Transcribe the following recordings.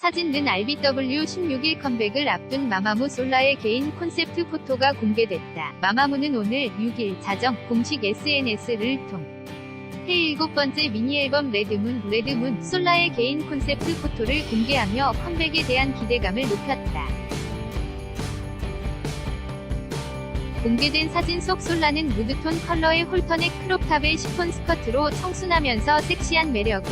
사진는 RBW 16일 컴백을 앞둔 마마무 솔라의 개인 콘셉트 포토가 공개됐다. 마마무는 오늘 6일 자정 공식 SNS를 통 해 일곱 번째 미니 앨범 레드문 레드문 솔라의 개인 콘셉트 포토를 공개하며 컴백에 대한 기대감을 높였다. 공개된 사진 속 솔라는 무드톤 컬러의 홀터넥 크롭탑의 시폰 스커트로 청순하면서 섹시한 매력을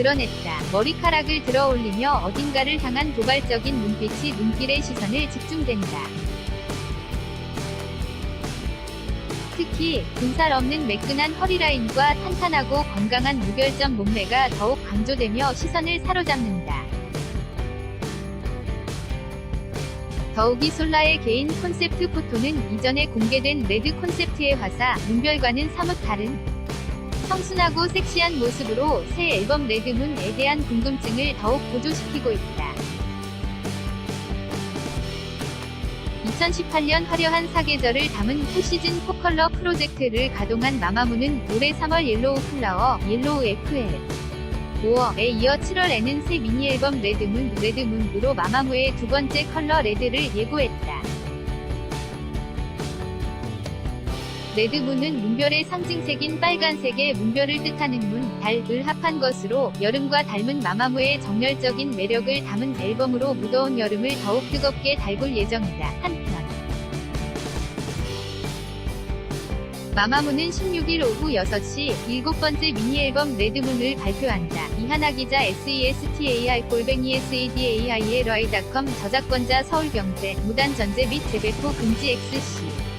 드러냈다. 머리카락을 들어 올리며 어딘가를 향한 도발적인 눈빛이 눈길의 시선을 집중된다. 특히 군살 없는 매끈한 허리라인과 탄탄하고 건강한 무결점 몸매가 더욱 강조되며 시선을 사로잡는다. 더욱이 솔라의 개인 콘셉트 포토는 이전에 공개된 레드 콘셉트의 화사, 문별과는 사뭇 다른 청순하고 섹시한 모습으로 새 앨범 레드문에 대한 궁금증을 더욱 고조시키고 있다. 2018년 화려한 사계절을 담은 포시즌 4컬러 프로젝트를 가동한 마마무는 올해 3월 옐로우 플라워, 옐로우 FL 5월에 이어 7월에는 새 미니 앨범 레드문, 레드문으로 마마무의 두 번째 컬러 레드를 예고했다. 레드문은 문별의 상징색인 빨간색의 문별을 뜻하는 문, 달을 합한 것으로 여름과 닮은 마마무의 정열적인 매력을 담은 앨범으로 무더운 여름을 더욱 뜨겁게 달굴 예정이다. 한편 마마무는 16일 오후 6시 일곱 번째 미니 앨범 레드문을 발표한다. 이하나 기자 SESTAR 골뱅이 SADAILY.com 저작권자 서울경제 무단 전제 및 재배포 금지 XC